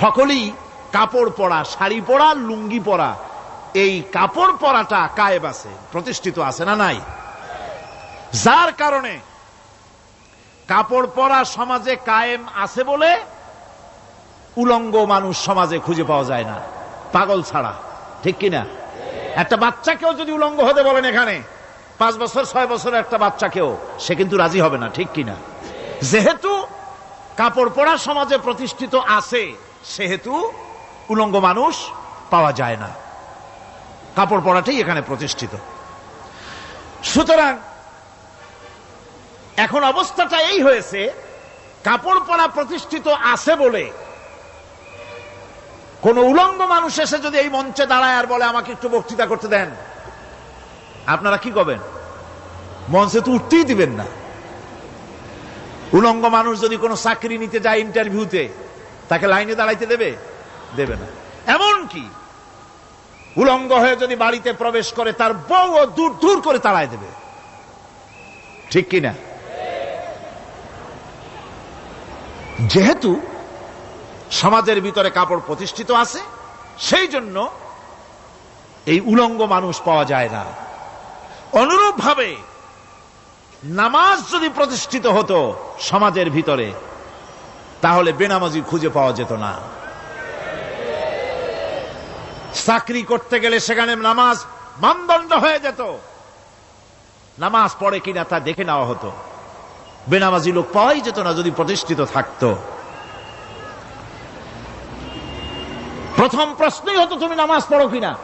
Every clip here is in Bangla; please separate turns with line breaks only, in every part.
সকলেই কাপড় পরা, শাড়ি পরা, লুঙ্গি পরা। এই কাপড় পরাটা কায়েব আছে, প্রতিষ্ঠিত আছে না নাই? যার কারণে কাপড় পরা সমাজে কায়েম আছে বলে উলঙ্গ মানুষ সমাজে খুঁজে পাওয়া যায় না, পাগল ছাড়া, ঠিক কিনা একটা বাচ্চাকেও যদি উলঙ্গ হতে বলেন এখানে, পাঁচ বছর, ছয় বছরের একটা বাচ্চাকেও, সে কিন্তু রাজি হবে না, ঠিক কিনা যেহেতু কাপড় পরা সমাজে প্রতিষ্ঠিত আছে সেহেতু উলঙ্গ মানুষ পাওয়া যায় না। কাপড় পরাটাই এখানে প্রতিষ্ঠিত। সুতরাং এখন অবস্থাটা এই হয়েছে, কাপড় পরা প্রতিষ্ঠিত আছে বলে কোন উলঙ্গ মানুষ এসে যদি এই মঞ্চে দাঁড়ায় আর বলে, আমাকে একটু বক্তৃতা করতে দেন। আপনারা কি করবেন? মঞ্চে তো উঠতেই দিবেন না। উলঙ্গ মানুষ যদি কোনো চাকরি নিতে যায় ইন্টারভিউতে তাকে লাইনে দাঁড়াইতে দেবে? দেবে না। এমন কি উলঙ্গ হয়ে যদি বাড়িতে প্রবেশ করে, তার বউ দূর দূর করে তাড়ায় দেবে। ঠিক কিনা যেহেতু সমাজের ভিতরে কাপড় প্রতিষ্ঠিত আছে, সেই জন্য এই উলঙ্গ মানুষ পাওয়া যায় না। অনুরূপ ভাবে নামাজ যদি প্রতিষ্ঠিত হতো সমাজের ভিতরে তাহলে বেনামাজি খুঁজে পাওয়া যেত না। চাকরি করতে গেলে সেখানে নামাজ মানদণ্ড হয়ে যেত। নামাজ পড়ে কিনা তা দেখে নেওয়া হতো। বেনামাজি লোক পাওয়াই যেত না যদি প্রতিষ্ঠিত থাকতো। প্রথম প্রশ্নই হতো, তুমি নামাজ পড়ো কিনা?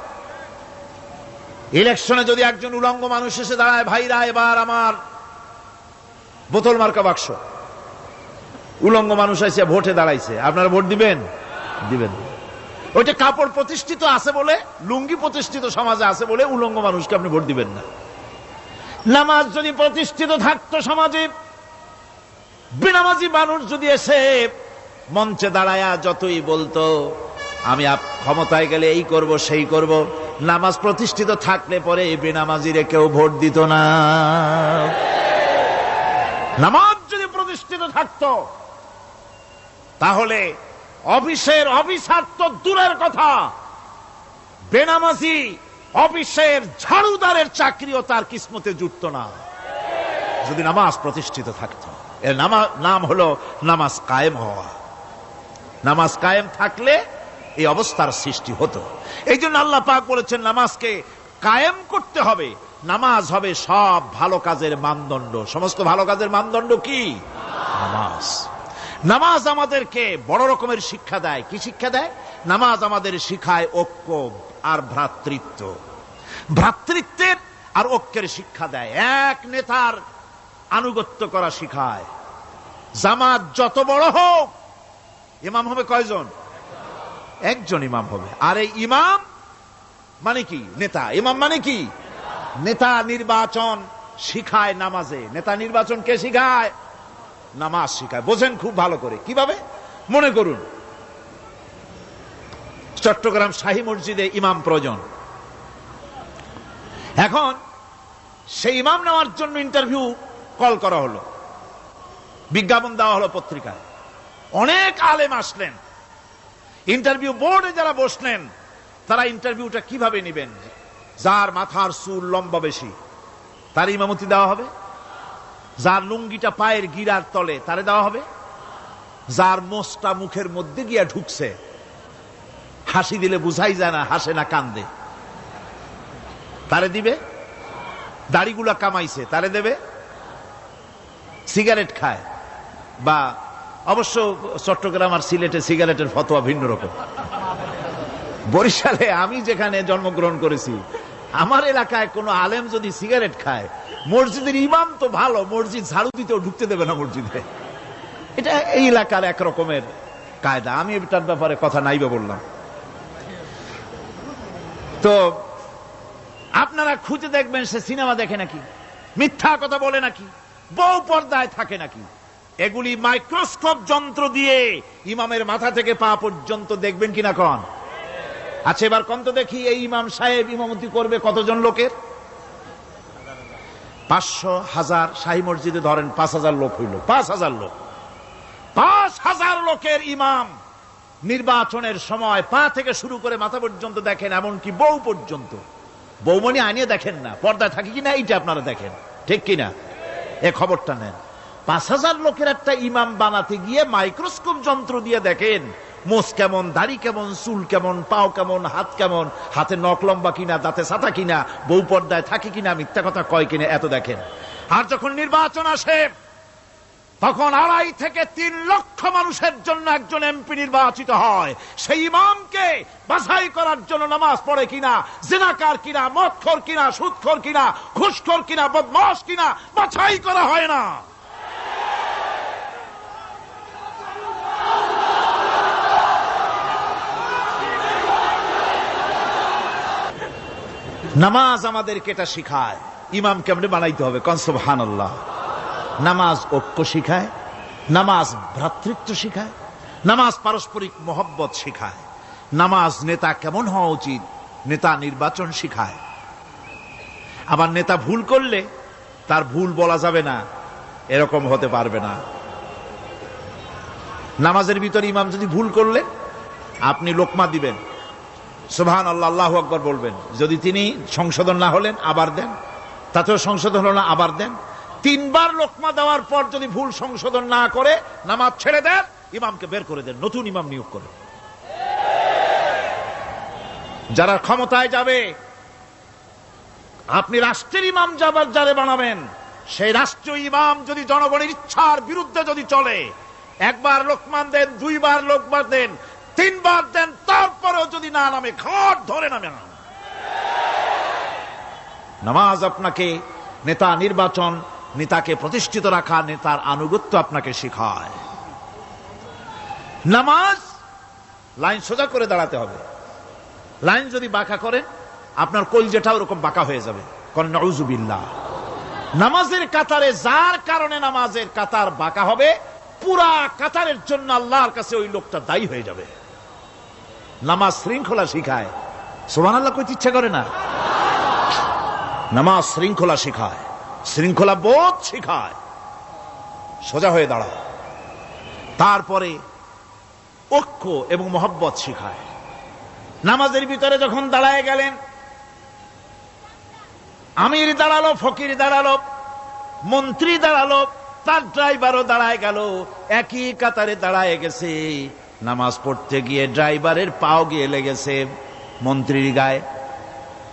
ইলেকশনে যদি একজন উলঙ্গ মানুষ এসে দাঁড়ায়, ভাইরা, এবার আমার বোতল মার্কা বাক্স। উলঙ্গ মানুষ এসে ভোটে দাঁড়াইছে। আপনারা ভোট দিবেন? দিবেন। ওইটা কাপড় প্রতিষ্ঠিত আছে বলে, লুঙ্গি প্রতিষ্ঠিত সমাজে আছে বলে উলঙ্গ মানুষকে আপনি ভোট দিবেন না। নামাজ যদি প্রতিষ্ঠিত থাকতো সমাজে, বেনামাজি মানুষ যদি এসে মঞ্চে দাঁড়ায়া যতই বলতো, আমি ক্ষমতায় গেলে এই করব, সেই করব, নামাজ প্রতিষ্ঠিত থাকলে পরে বেনামাজিরে কেউ ভোট দিত না। নামাজ যদি প্রতিষ্ঠিত থাকতো তাহলে অফিসের অফিসার তো দূরের কথা। বেনামাজি অফিসের ঝাড়ুদারের চাকরিও তার কিসমতে জুটত না। যদি নামাজ প্রতিষ্ঠিত থাকতো। এর নামা হলো নামাজ কায়েম হওয়া। নামাজ কায়েম থাকলে এই অবস্থার সৃষ্টি হতো। এই জন্য আল্লাহ পাক বলেছেন, নামাজকে কায়েম করতে হবে। নামাজ হবে সব ভালো কাজের মানদণ্ড। সমস্ত ভালো কাজের মানদণ্ড কি? নামাজ। নামাজ আমাদেরকে বড় রকমের শিক্ষা দেয়। কি শিক্ষা দেয়? নামাজ আমাদের শিখায় ঐক্য আর ভ্রাতৃত্ব। ভ্রাতৃত্বের আর ঐক্যের শিক্ষা দেয়। এক নেতার আনুগত্য করা শিখায়। জামাত যত বড় হোক, ইমাম হবে কয়জন? একজন ইমাম হবে। আর এই ইমাম মানে কি? নেতা। ইমাম মানে কি? নেতা নির্বাচন শিখায় নামাজে। নেতা নির্বাচন কে শিখায়? নামাজ শিখায়। বোঝেন খুব ভালো করে। কীভাবে? মনে করুন। চট্টগ্রাম শাহী মসজিদে ইমাম প্রয়োজন। এখন সেই ইমাম নেওয়ার জন্য ইন্টারভিউ কল করা হলো। বিজ্ঞাপন দেওয়া হলো পত্রিকায়। অনেক আলেম আসলেন। ইন্টারভিউ বোর্ডে যারা বসলেন, তারা ইন্টারভিউটা কীভাবে নেবেন? যার মাথার চুল লম্বা বেশি, তার ইমামতি দেওয়া হবে? যার লুঙ্গিটা পায়ের গিরার তলে, তারে দেওয়া হবে? যার মোষটা মুখের মধ্যে গিয়া ঢুকছে। হাসি দিলে বুঝাই যায় না, হাসে না, কান্দে। তারে দিবে? দাড়িগুলা কামাইছে, তারে দেবে? সিগারেট খায়। বা অবশ্য চট্টগ্রাম আর সিলেটে সিগারেটের ফতোয়া ভিন্ন রকম। বরিশালে আমি যেখানে জন্মগ্রহণ করেছি আমার এলাকায় কোনো আলেম যদি সিগারেট খায়, মসজিদের ইমাম তো ভালো, মসজিদ ঝাড়ু দিতেও ঢুকতে দেবে না মসজিদে। এটা এই এলাকার এক রকমের কায়দা। আমি এটার ব্যাপারে কথা নাইবে বললাম। তো, আপনারা খুঁজে দেখবেন, সে সিনেমা দেখে নাকি? মিথ্যা কথা বলে নাকি? বউ পর্দায় থাকে নাকি? এগুলি মাইক্রোস্কোপ যন্ত্র দিয়ে ইমামের মাথা থেকে পা পর্যন্ত দেখবেন কিনা কন? আচ্ছা এবার কন্ত দেখি এই ইমাম সাহেব ইমামতি করবে কতজন লোকের? পাঁচশো হাজার শাহী মসজিদে ধরেন পাঁচ হাজার লোক হইল, পাঁচ হাজার লোক। পাঁচ হাজার লোকের ইমাম নির্বাচনের সময় পা থেকে শুরু করে মাথা পর্যন্ত দেখেন, এমনকি বউ পর্যন্ত। বৌমনি আনিয়ে দেখেন না, পর্দায় থাকে কিনা এইটা আপনারা দেখেন, ঠিক কিনা? এ খবরটা নেন। পাঁচ হাজার লোকের একটা ইমাম বানাতে গিয়ে মাইক্রোস্কোপ যন্ত্র দিয়ে দেখেন মোষ কেমন, দাড়ি কেমন, চুল কেমন, পাও কেমন, হাত কেমন, হাতে নখ লম্বা কিনা, দাঁতে সাতা কিনা, বউ পর্দায় থাকে কিনা, মিথ্যা কথা কয় কিনা, এত দেখেন। আর যখন নির্বাচন আসে, তখন আড়াই থেকে তিন লক্ষ মানুষের জন্য একজন এমপি নির্বাচিত হয়। সেই ইমামকে বাছাই করার জন্য নামাজ পড়ে কিনা, জেনাকার কিনা, মদখোর কিনা, সুদখোর কিনা, ঘুষখোর কিনা বদমাস কিনা, বাছাই করা হয় না। নামাজ আমাদেরকে এটা শিখায়। ইমাম কেমনে বানাইতে হবে? কনসবহান আল্লাহ নামাজ ঐক্য শিখায়, নামাজ ভ্রাতৃত্ব শিখায়, নামাজ পারস্পরিক মহব্বত শিখায়। নামাজ নেতা কেমন হওয়া উচিত? নেতা নির্বাচন শিখায়। আবার নেতা ভুল করলে তার ভুল বলা যাবে না, এরকম হতে পারবে না। নামাজের ভিতরে ইমাম যদি ভুল করলে, আপনি লোকমা দিবেন। সুবহান আল্লাহ আল্লাহ আকবর বলবেন। যদি তিনি সংশোধন না হলেন, আবার দেন। তাতেও সংশোধন হলো না, আবার দেন। তিনবার লোকমা দেওয়ার পর যদি ভুল সংশোধন না করে, নামাজ ছেড়ে দেন, ইমামকে বের করে দেন, নতুন ইমাম নিয়োগ করে। যারা ক্ষমতায় যাবে, আপনি রাষ্ট্রের ইমাম যাবার যারে বানাবেন। সেই রাষ্ট্রীয় ইমাম যদি জনগণের ইচ্ছার বিরুদ্ধে যদি চলে, একবার লোকমান দেন, দুইবার লোকমান দেন তিনবার দেন, তারপরেও যদি না নামে, ঘাট ধরে নামে নামাজ আপনাকে, নেতা নির্বাচন, নেতাকে প্রতিষ্ঠিত রাখা, নেতার আনুগত্য আপনাকে শেখায়। নামাজ, লাইন সোজা করে দাঁড়াতে হবে। লাইন যদি বাঁকা করেন, আপনার কলজেটা ওরকম বাঁকা হয়ে যাবে। নজুবিল্লাহ নামাজের কাতারে, যার কারণে নামাজের কাতার বাঁকা হবে, পুরা কাতারের জন্য আল্লাহর কাছে ওই লোকটা দায়ী হয়ে যাবে। নামাজ শৃঙ্খলা শিখায়। সোমান আল্লাহ কইতে ইচ্ছা করে না। নামাজ শৃঙ্খলা শিখায়, শৃঙ্খলা বোধ শিখায়। সোজা হয়ে দাঁড়ায় তারপরে ঐক্য এবং মহব্বত শিখায়। নামাজের ভিতরে যখন দাঁড়ায় গেলেন, আমির দাঁড়াল, ফকির দাঁড়াল, মন্ত্রী দাঁড়াল, তার ড্রাইভারও দাঁড়ায় গেল, একই কাতারে দাঁড়ায় গেছে। নামাজ পড়তে গিয়ে ড্রাইভারের পাও গিয়ে লেগেছে মন্ত্রীর গায়ে।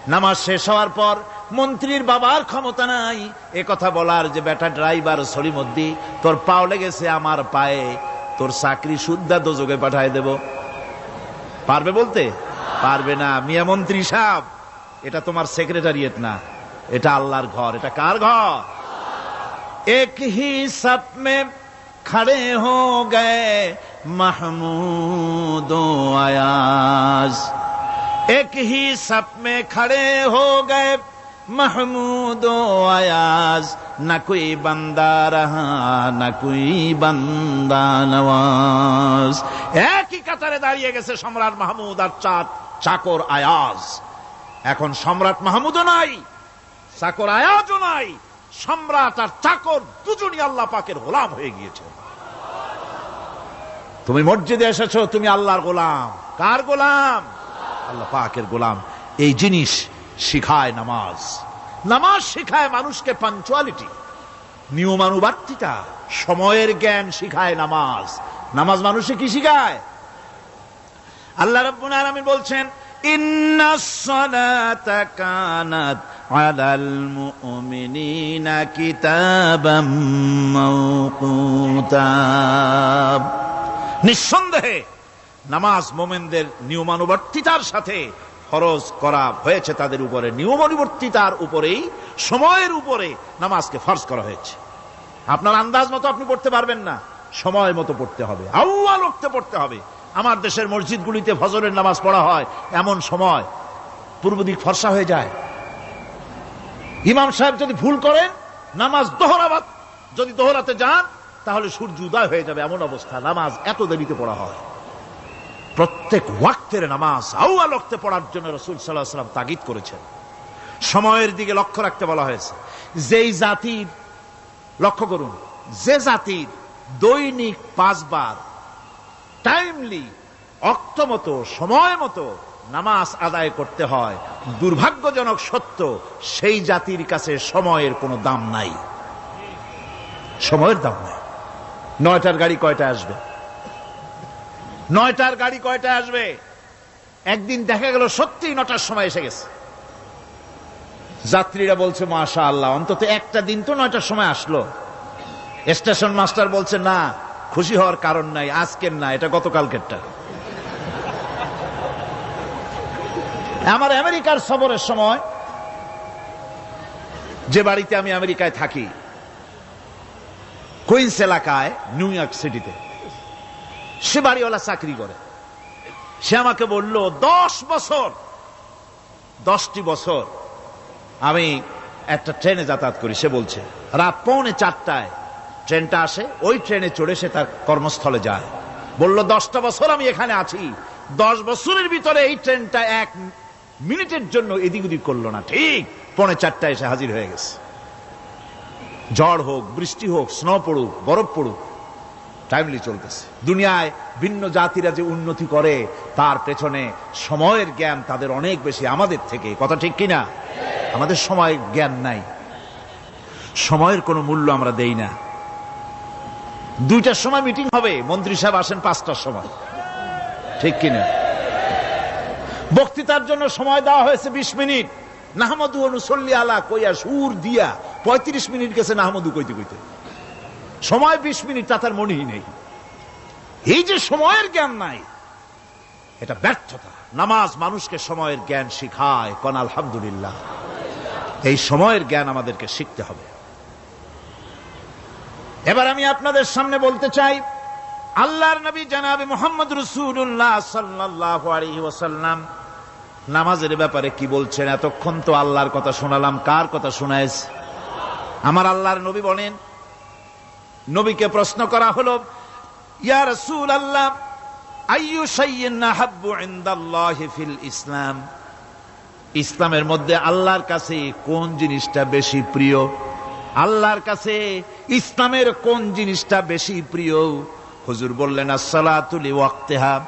নামাজ শেষ হওয়ার পর মন্ত্রীর বাবার ক্ষমতা নাই। এ কথা বলার যে বেটা ড্রাইভার সলিমদ্দি, তোর পাও লেগেছে আমার পায়ে, তোর চাকরি শুদ্ধা দোজকে পাঠায় দেব। পারবে বলতে? পারবে না। মিয়া মন্ত্রী সাহেব, এটা তোমার সেক্রেটারিয়েট না। এটা আল্লাহর ঘর। এটা কার ঘর? এক হি সপ মে খড়ে হো গে মাহমুদ ও আয়াজ एक ही सप में खड़े हो गए महमूद ও আয়াজ না কোই বান্দা রহা না কোই বান্দা নওয়াজ একই কাতারে দাঁড়িয়ে গেছে সম্রাট মাহমুদ আর চাঁদ চাকর আয়াজ এখন সম্রাট মাহমুদও নাই চাকর আয়াজও নাই সম্রাট আর চাকর দুজনই আল্লাহ পাকের গোলাম হয়ে গিয়েছে। তুমি মসজিদে এসেছ, তুমি আল্লাহর গোলাম। কার গোলাম? আল্লাহ পাকের গোলাম। এই জিনিস শিখায় নামাজ। নামাজ শিখায় মানুষকে পাঞ্চুয়ালিটি নিয়মানুবার্তিতা। সময়ের জ্ঞান শিখায় নামাজ। নামাজ মানুষে কি শিখায়? আল্লাহ রাব্বুল আলামিন বলছেন নিঃসন্দেহে নামাজ মোমেনদের নিয়মানুবর্তিতার সাথে ফরজ করা হয়েছে তাদের উপরে, নিয়মানুবর্তিতার উপরেই, সময়ের উপরে নামাজকে ফরজ করা হয়েছে। আপনার আন্দাজ মতো আপনি পড়তে পারবেন না, সময় মতো পড়তে হবে আউ্বা লোকতে পড়তে হবে। আমার দেশের মসজিদগুলিতে ফজরের নামাজ পড়া হয় এমন সময় পূর্ব দিক ফর্সা হয়ে যায়। ইমাম সাহেব যদি ভুল করেন, নামাজ দোহরাবাদ। যদি দোহরাতে যান, তাহলে সূর্য উদয় হয়ে যাবে এমন অবস্থা। নামাজ এত দেরিতে পড়া হয়। প্রত্যেক ওয়াক্তের নামাজ আউয়া লক্তে পড়ার জন্য রসুল সাল্লাহ সাল্লাম তাগিদ করেছেন। সময়ের দিকে লক্ষ্য রাখতে বলা হয়েছে, যেই জাতির, লক্ষ্য করুন, যে জাতির দৈনিক পাঁচবার টাইমলি অক্ত মতো সময় মতো নামাজ আদায় করতে হয়। দুর্ভাগ্যজনক সত্য, সেই জাতির কাছে সময়ের কোনো দাম নাই। সময়ের দাম নাই। নয়টার গাড়ি কয়টা আসবে? নয়টার গাড়ি কয়টা আসবে? একদিন দেখা গেল সত্যি নটার সময় এসে গেছে। যাত্রীরা বলছে মাশা আল্লাহ অন্তত একটা দিন তো নয়টার সময় আসলো। স্টেশন মাস্টার বলছে, না খুশি হওয়ার কারণ নাই, আজকের না, এটা গতকালকেরটা। আমার আমেরিকার সফরের সময় যে বাড়িতে আমি আমেরিকায় থাকি, কুইন্স এলাকায়, নিউ ইয়র্ক সিটিতে, সে বাড়িওয়ালা চাকরি করে। সে আমাকে বলল, দশ বছর, দশটি বছর আমি একটা ট্রেনে যাতায়াত করি। সে বলছে, রাত পৌনে চারটায় ট্রেনটা আসে, ওই ট্রেনে চড়ে সে তার কর্মস্থলে যায়। বলল, দশটা বছর আমি এখানে আছি। দশ বছরের ভিতরে এই ট্রেনটা এক মিনিটের জন্য এদিক ওদিক করল না। ঠিক পৌনে চারটায় এসে হাজির হয়ে গেছে। ঝড় হোক, বৃষ্টি হোক, স্নো পড়ুক, বরফ পড়ুক টাইমলি চলতেছে। দুনিয়ায় ভিন্ন জাতিরা যে উন্নতি করে, তার পেছনে সময়ের জ্ঞান তাদের অনেক বেশি আমাদের থেকে। কথা ঠিক কিনা? আমাদের সময় জ্ঞান নাই। সময়ের কোনো মূল্য আমরা দেই না। দুইটার সময় মিটিং হবে। মন্ত্রী সাহেব আসেন পাঁচটার সময়। ঠিক কিনা? বক্তৃতার জন্য সময় দেওয়া হয়েছে বিশ মিনিট। নাহমদু অনুসল্লি আলা কইয়া সুর দিয়া পঁয়ত্রিশ মিনিট গেছে নাহমদু কইতে কইতে। সময় বিশ মিনিট, তা তার মনেই নেই। এই যে সময়ের জ্ঞান নাই, এটা ব্যর্থতা। নামাজ মানুষকে সময়ের জ্ঞান শিখায়, কন আলহামদুলিল্লাহ। এই সময়ের জ্ঞান আমাদেরকে শিখতে হবে। এবার আমি আপনাদের সামনে বলতে চাই, আল্লাহর নবী জানাবে মোহাম্মদ রসুল্লাহ সাল্লাহ আলহি ওসাল্লাম নামাজের ব্যাপারে কি বলছেন? এতক্ষণ তো আল্লাহর কথা শোনালাম, কার কথা শোনাইছে আমার আল্লাহর নবী বলেন, নবীকে প্রশ্ন করা হলো, ইয়া রসুল আল্লাহ ইসলাম? ইসলামের মধ্যে আল্লাহর কাছে কোন জিনিসটা বেশি প্রিয়? আল্লাহর কাছে ইসলামের কোন জিনিসটা বেশি প্রিয়? হুজুর বললেন, আসসালাতু লিওয়াক্তিহা।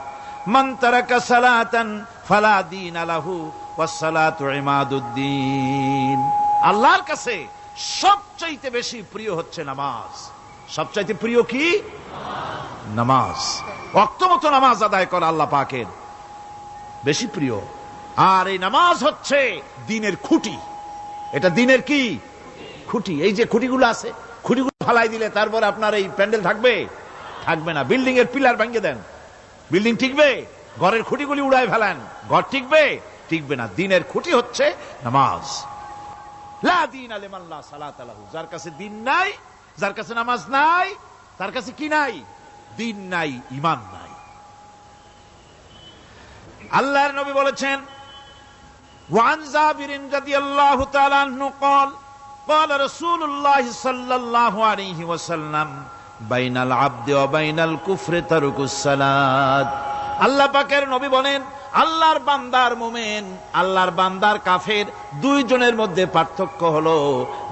মান তারাকা সালাতান ফালা দীন আলাহু ওয়াসসালাতু ইমাদুদ্দিন। আল্লাহর কাছে সবচাইতে বেশি প্রিয় হচ্ছে নামাজ। সবচাইতে প্রিয় কি? নামাজ। অক্তমতো নামাজ আদায় করা আল্লাহ পাকের বেশি প্রিয়। আর এই নামাজ হচ্ছে দিনের খুঁটি। এটা দিনের কি? খুঁটি, এই যে খুঁটিগুলো আছে, খুঁটিগুলো ফালাই দিলে তারপর আপনার এই প্যান্ডেল থাকবে। থাকবে না বিল্ডিং এর পিলার ভাঙিয়ে দেন। বিল্ডিং ঠিকবে, ঘরের খুঁটিগুলি উড়ায় ফেলেন। ঘর ঠিকবে ঠিকবে না। দিনের খুঁটি হচ্ছে নামাজ। যার কাছে দিন নাই, যার কাছে নামাজ নাই, তার কাছে কি নাই? দিন নাই ইমান নাই। আল্লাহর নবী বলেছেন ওয়ান জাবিরিন রাদিয়াল্লাহু তাআলা আনহু قال قال رسول الله صلى الله عليه وسلم بين العبد وبين الكفر ترك الصلاة আল্লাহ পাকের নবী বলেন আল্লাহর বান্দার মোমেন আল্লাহর বান্দার কাফের দুইজনের মধ্যে পার্থক্য হলো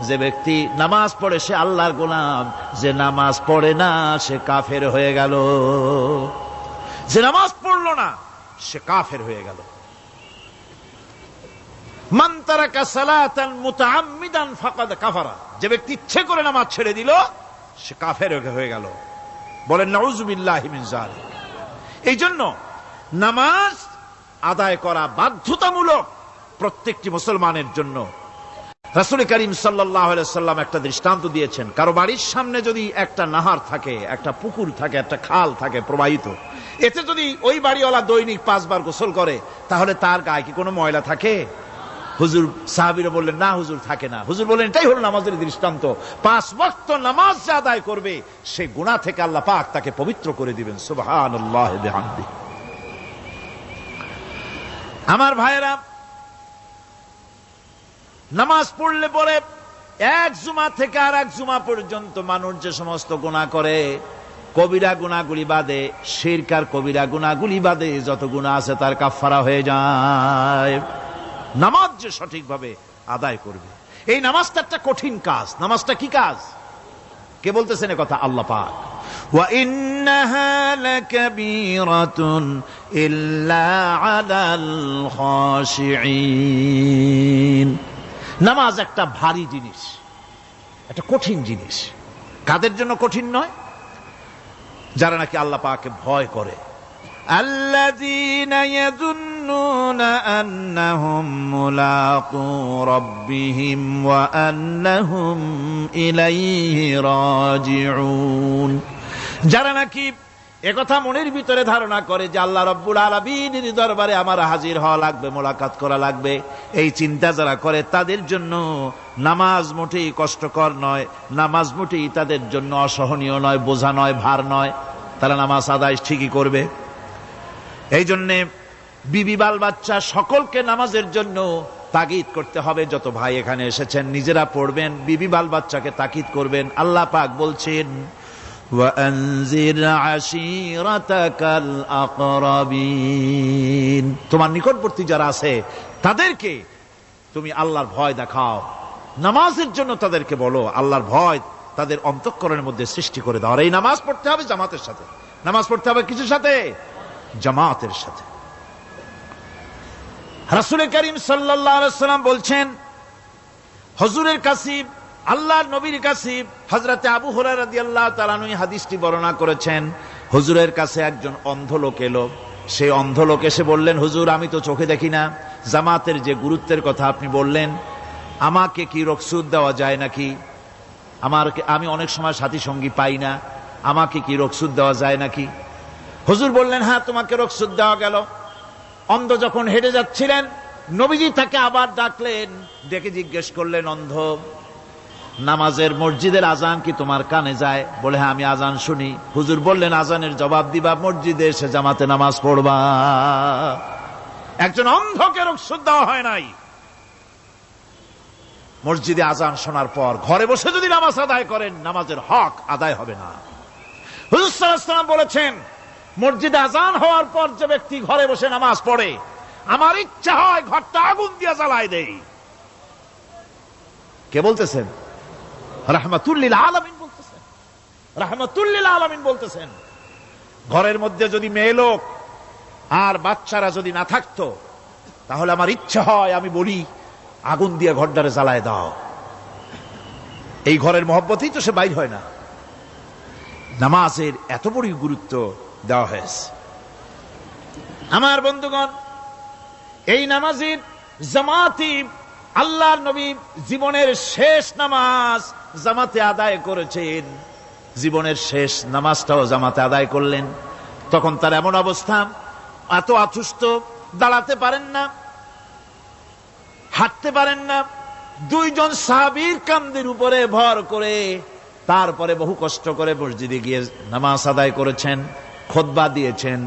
যে ব্যক্তি নামাজ পড়ে সে আল্লাহর গোলাম যে নামাজ পড়ে না সে কাফের হয়ে গেল যে নামাজ পড়লো না সে কাফের হয়ে গেল মান তারাকা সালাতান মুতাআম্মিদান ফাকাদ কাফারা। যে ব্যক্তি ইচ্ছে করে নামাজ ছেড়ে দিল, সে কাফের হয়ে গেল। বলেন নাউজুবিল্লাহি মিন যালিক। এই জন্য নামাজ আদায় করা বাধ্যতামূলক প্রত্যেকটি মুসলমানের জন্য। রাসুল করিম সাল্লাম একটা দৃষ্টান্ত দিয়েছেন, কারও বাড়ির সামনে যদি একটা নাহার থাকে, একটা পুকুর থাকে, একটা খাল থাকে প্রবাহিত, এতে যদি ওই বাড়িওয়ালা দৈনিক পাঁচবার গোসল করে, তাহলে তার গায়ে কি কোনো ময়লা থাকে? হুজুর সাহাবিরা বললেন, না হুজুর, থাকে না। হুজুর বললেন, এটাই হলো নামাজের দৃষ্টান্ত। পাঁচ ওয়াক্ত নামাজ যে আদায় করবে, সে গুনাহ থেকে আল্লাহ পাক তাকে পবিত্র করে দিবেন। বিহামদি। আমার ভাইয়েরা, নামাজ পড়লে পরে এক জুমা থেকে আর এক জুমা পর্যন্ত মানুষ যে সমস্ত গুণা করে, কবিরা গুণাগুলি বাদে, শিরকার কবিরা গুণাগুলি বাদে, যত গুণা আছে তার কাফারা হয়ে যায়। নামাজ যে সঠিকভাবে আদায় করবে এই নামাজটা একটা কঠিন কাজ নামাজটা কি কাজ কে বলতেছেন এ কথা আল্লাহ পাক وإنها لكبيرة إلا على الخاشعين নামাজ একটা ভারী জিনিস একটা কঠিন জিনিস কাদের জন্য কঠিন নয় যারা নাকি আল্লাহ পাকে ভয় করে الذين يظنون أنهم ملاقو ربهم وأنهم إليه راجعون যারা নাকি একথা মনের ভিতরে ধারণা করে যে আল্লাহ রব্বুল আলমিনের দরবারে আমার হাজির হওয়া লাগবে মোলাকাত করা লাগবে এই চিন্তা যারা করে তাদের জন্য নামাজ মোটেই কষ্টকর নয় নামাজ মোটেই তাদের জন্য অসহনীয় নয় বোঝা নয় ভার নয় তারা নামাজ আদায় ঠিকই করবে এই জন্যে বিবি বাল বাচ্চা সকলকে নামাজের জন্য তাগিদ করতে হবে। যত ভাই এখানে এসেছেন, নিজেরা পড়বেন, বিবি বাল বাচ্চাকে তাকিদ করবেন। আল্লাহ পাক বলছেন তোমার নিকটবর্তী যারা আছে, তাদেরকে তুমি আল্লাহর ভয় দেখাও। নামাজের জন্য তাদেরকে বলো, আল্লাহর ভয় তাদের অন্তঃকরণের মধ্যে সৃষ্টি করে দাও। আর এই নামাজ পড়তে হবে জামাতের সাথে। নামাজ পড়তে হবে কিছুর সাথে? জামাতের সাথে। রাসুল করিম সাল্লাম বলছেন, হজুরের কাসিব, আল্লাহর নবীর কাসিব হজরতে আবু হরারদি আল্লাহ তালানুই হাদিসটি বর্ণনা করেছেন, হুজুরের কাছে একজন অন্ধ লোক এলো। সেই অন্ধ লোক এসে বললেন, হুজুর, আমি তো চোখে দেখি না। জামাতের যে গুরুত্বের কথা আপনি বললেন, আমাকে কি রকসুদ দেওয়া যায় নাকি? আমার আমি অনেক সময় সাথী সঙ্গী পাই না। আমাকে কি রকসুদ দেওয়া যায় নাকি? হুজুর বললেন হ্যাঁ তোমাকে রকসুদ দেওয়া গেল। অন্ধ যখন হেঁটে যাচ্ছিলেন, নবীজি তাকে আবার ডাকলেন ডেকে জিজ্ঞেস করলেন, অন্ধ, নামাজের মসজিদের আজান কি তোমার কানে যায়? বলে হ্যাঁ আমি আজান শুনি। হুজুর বললেন, আজানের জবাব দিবা মসজিদে এসে জামাতে নামাজ পড়বা। একজন অন্ধকে রকসুদ দেওয়া হয় নাই। মসজিদে আজান শোনার পর ঘরে বসে যদি নামাজ আদায় করেন, নামাজের হক আদায় হবে না। হুজুর সাল্লাল্লাহু বলেছেন মসজিদে আজান হওয়ার পর যে ব্যক্তি ঘরে বসে নামাজ পড়ে, আমার ইচ্ছা হয় ঘরটা আগুন দিয়ে জ্বালায় দেই। কে বলতেছেন? রাহমাতুল্লিল আলামিন বলতেছেন। রাহমাতুল্লিল আলামিন বলতেছেন, ঘরের মধ্যে যদি মেয়ে লোক আর বাচ্চারা যদি না থাকতো, তাহলে আমার ইচ্ছা হয় আমি বলি, আগুন দিয়ে ঘরটারে জ্বালায় দাও। এই ঘরের মহব্বতেই তো সে বাইর হয় না। নামাজের এত বড় গুরুত্ব দেওয়া হয়েছে। আমার বন্ধুগণ, এই নামাজের জামাতি আল্লাহর নবী জীবনের শেষ নামাজ জামাতে আদায় করেছেন। জীবনের শেষ নামাজটাও জামাতে আদায় করলেন। তখন তার এমন অবস্থা, এত আতুষ্ট দাঁড়াতে পারেন না, হাঁটতে পারেন না। দুইজন সাহাবীর কান্দের উপরে ভর করে তারপরে বহু কষ্ট করে মসজিদে গিয়ে নামাজ আদায় করেছেন। খোদবা দিয়েছেন,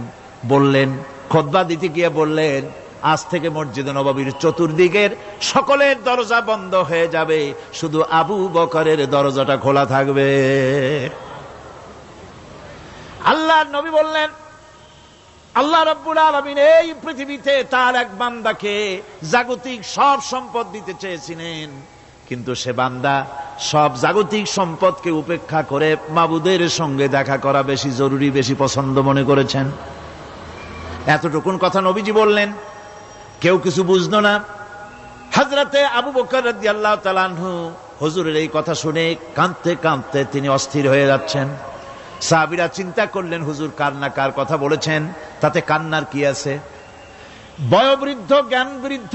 বললেন, খোদবা দিতে গিয়ে বললেন, আজ থেকে মসজিদে নবাবির চতুর্দিকের সকলের দরজা বন্ধ হয়ে যাবে, শুধু আবু বকরের দরজাটা খোলা থাকবে। আল্লাহ নবী বললেন, আল্লাহ রব্বুল আলমিন এই পৃথিবীতে তার এক বান্দাকে জাগতিক সব সম্পদ দিতে চেয়েছিলেন। কিন্তু সে বান্দা সব জাগতিক সম্পদকে উপেক্ষা করে মাবুদের সঙ্গে দেখা করা বেশি জরুরি, বেশি পছন্দ মনে করেছেন। এতটুকুন কথা নবীজি বললেন, কেউ কিছু বুঝলো না। হাজরাতে আবু বকর আল্লাহ তালানহু হজুরের এই কথা শুনে কাঁদতে কাঁদতে তিনি অস্থির হয়ে যাচ্ছেন। সাহাবিরা চিন্তা করলেন, হুজুর কার না কার কথা বলেছেন, তাতে কান্নার কি আছে? বয়োবৃদ্ধ জ্ঞান বৃদ্ধ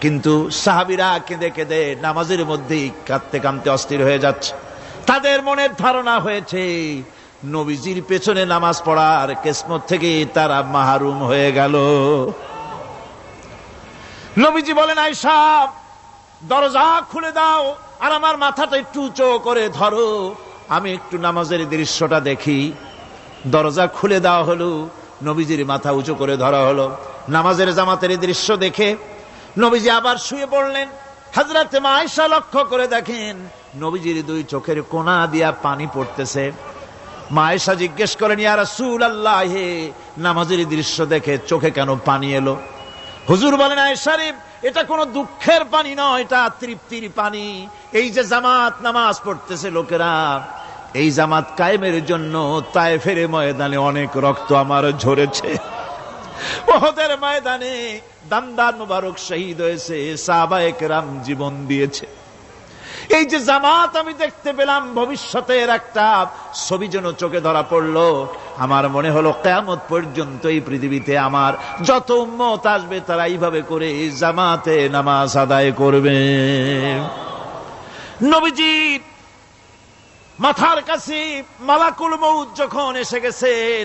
কিন্তু সাহাবিরা কেঁদে কেঁদে নামাজের মধ্যেই কাঁদতে কাঁদতে অস্থির হয়ে যাচ্ছে। তাদের মনের ধারণা হয়েছে, নবীজির পেছনে নামাজ পড়ার কেসমত থেকে তারা মাহরুম হয়ে গেল। নবীজি বলেন আয়সা দরজা খুলে দাও আর আমার মাথাটা একটু উঁচু করে ধরো। আমি একটু নামাজের দৃশ্যটা দেখি। দরজা খুলে দেওয়া হলো, নবীজির মাথা উঁচু করে ধরা হলো। নামাজের জামাতের দৃশ্য দেখে নবীজি আবার শুয়ে পড়লেন। হাজরাতে মায়েশা লক্ষ্য করে দেখেন, নবীজির দুই চোখের কোনা দিয়া পানি পড়তেছে। মায়েশা জিজ্ঞেস করেন, ইয়া রাসূল আল্লাহ নামাজের দৃশ্য দেখে চোখে কেন পানি এলো? হুজুর বলেন আয়সারিফ এটা কোনো দুঃখের পানি নয়, এটা তৃপ্তির পানি। এই যে জামাত নামাজ পড়তেছে লোকেরা, এই জামাত কায়েমের জন্য তায়েফের ময়দানে অনেক রক্ত আমার ঝরেছে। ওহদের ময়দানে দান্দার মুবারক শহীদ হয়েছে, সাহাবায়ে কেরাম জীবন দিয়েছে। এই যে জামাত আমি দেখতে পেলাম, ভবিষ্যতের একটা ছবি যেন চোখে ধরা পড়ল, আমার মনে হলো কেয়ামত পর্যন্ত এই পৃথিবীতে আমার যত উম্মত আসবে তারা এইভাবে করে এই জামাতে নামাজ আদায় করবে। নবীজি, মাথার কাছে মালাকুল মৌত যখন এসে গেছেন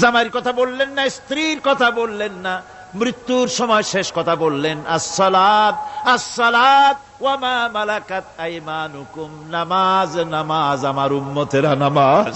জামাইয়ের কথা বললেন না, স্ত্রীর কথা বললেন না, মৃত্যুর সময় শেষ কথা বললেন, আসসালাত আসসালাত, ওয়ামা মালাকাত আইমানুকুম, নামাজ নামাজ, আমার উম্মতেরা নামাজ।